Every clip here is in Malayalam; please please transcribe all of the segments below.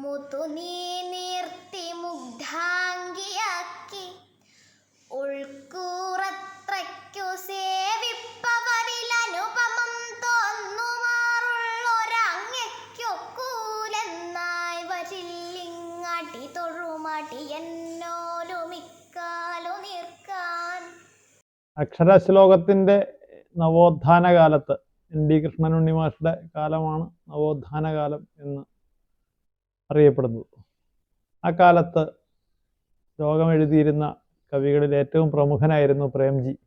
മുതുനീ നീർത്തി മുഗ്ധാംഗിയാക്കി. ഉൾക്കൂറത്രയ്ക്കു സേവിപ്പവരിൽ അനുപമം തോന്നുമാറുള്ളൊരങ്ങയ്ക്കൊക്കൂലെന്നായി വരില്ലിങ്ങടി തൊഴുമടി എന്നോലുമിക്കാലു നീർക്കാൻ. അക്ഷരശ്ലോകത്തിന്റെ നവോത്ഥാന കാലത്ത് എൻ ഡി കൃഷ്ണനുണ്ണി മാഷുടെ കാലമാണ് നവോത്ഥാന കാലം എന്ന് അറിയപ്പെടുന്നത്. ആ കാലത്ത് എഴുതിയിരുന്ന കവികളിൽ ഏറ്റവും പ്രമുഖനായിരുന്നു പ്രേംജി.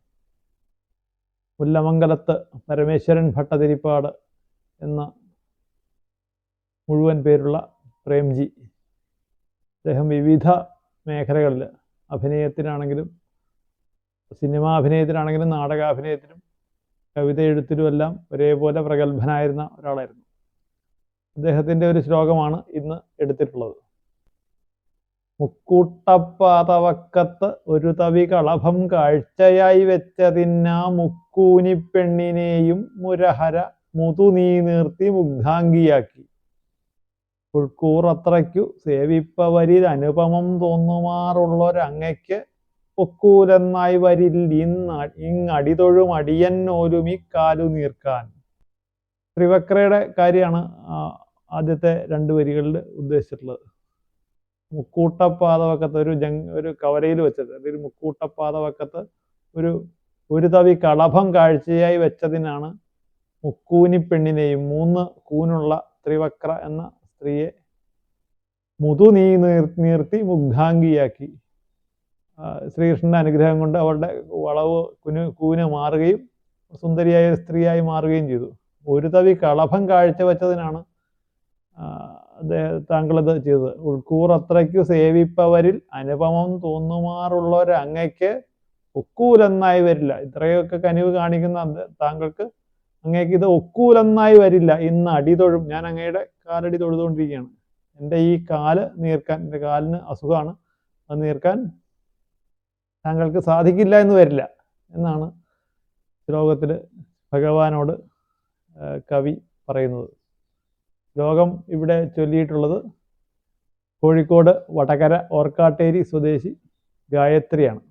മുല്ലമംഗലത്ത് പരമേശ്വരൻ ഭട്ടതിരിപ്പാട് എന്ന മുഴുവൻ പേരുള്ള പ്രേംജി. അദ്ദേഹം വിവിധ മേഖലകളിൽ അഭിനയത്തിനാണെങ്കിലും സിനിമാ അഭിനയത്തിനാണെങ്കിലും നാടകാഭിനയത്തിനും കവിത എഴുത്തിലും എല്ലാം ഒരേപോലെ പ്രഗത്ഭനായിരുന്ന ഒരാളായിരുന്നു. അദ്ദേഹത്തിന്റെ ഒരു ശ്ലോകമാണ് ഇന്ന് എടുത്തിട്ടുള്ളത്. മുക്കൂട്ടപ്പാതവക്കത്ത് ഒരു തവി കളഭം കാഴ്ചയായി വെച്ചതിന്നാ മുക്കൂനി പെണ്ണിനെയും മുരഹര മുതുനീ നിർത്തി മുഗ്ധാംഗിയാക്കി. ഉൾക്കൂറത്രയ്ക്കു സേവിപ്പവരിൽ അനുപമം തോന്നുമാറുള്ളൊരങ്ങയ്ക്ക് ഒക്കൂലെന്നായി വരിൽ ഇന്ന് ഇങ്ങടിതൊഴും അടിയന്നോലുമി കാലു നീർക്കാൻ. ത്രിവക്രയുടെ കാര്യമാണ് ആദ്യത്തെ രണ്ട് വരികളിൽ ഉദ്ദേശിച്ചിട്ടുള്ളത്. മുക്കൂട്ടപ്പാതവക്കത്ത് ഒരു ജങ് ഒരു കവരയിൽ വെച്ചത് അല്ലെങ്കിൽ മുക്കൂട്ടപ്പാതവക്കത്ത് ഒരു ഒരു തവി കളഭം കാഴ്ചയായി വെച്ചതിനാണ് മുക്കൂനി പെണ്ണിനെയും മൂന്ന് കൂനുള്ള ത്രിവക്ര എന്ന സ്ത്രീയെ മുതു നീ നീർ നീർത്തി മുഗ്ധാംഗിയാക്കി ശ്രീകൃഷ്ണന്റെ അനുഗ്രഹം കൊണ്ട് അവളുടെ വളവ് കുനു കൂന് മാറുകയും സുന്ദരിയായ സ്ത്രീയായി മാറുകയും ചെയ്തു. ഒരു തവി കളഭം കാഴ്ചവെച്ചതിനാണ് താങ്കളിത് ചെയ്തത്. ഉൾക്കൂർ അത്രയ്ക്കു സേവിപ്പവരിൽ അനുപമം തോന്നുമാറുള്ളൊരങ്ങയ്ക്ക് ഒക്കൂലെന്നായി വരില്ല. ഇത്രയൊക്കെ കനിവ് കാണിക്കുന്ന താങ്കൾക്ക് അങ്ങേക്ക് ഇത് ഒക്കൂലെന്നായി വരില്ല. ഇന്ന് അടി തൊഴും. ഞാൻ അങ്ങയുടെ കാലടി തൊഴുതുകൊണ്ടിരിക്കുകയാണ്. എന്റെ ഈ കാൽ നീർക്കാൻ എന്റെ കാലിന് അസുഖമാണ്. അത് നീർക്കാൻ താങ്കൾക്ക് സാധിക്കില്ല എന്ന് വരില്ല എന്നാണ് ശ്ലോകത്തിൽ ഭഗവാനോട് കവി പറയുന്നത്. ലോകം ഇവിടെ ചൊല്ലിയിട്ടുള്ളത് കോഴിക്കോട് വടകര ഓർക്കാട്ടേരി സ്വദേശി ഗായത്രിയാണ്.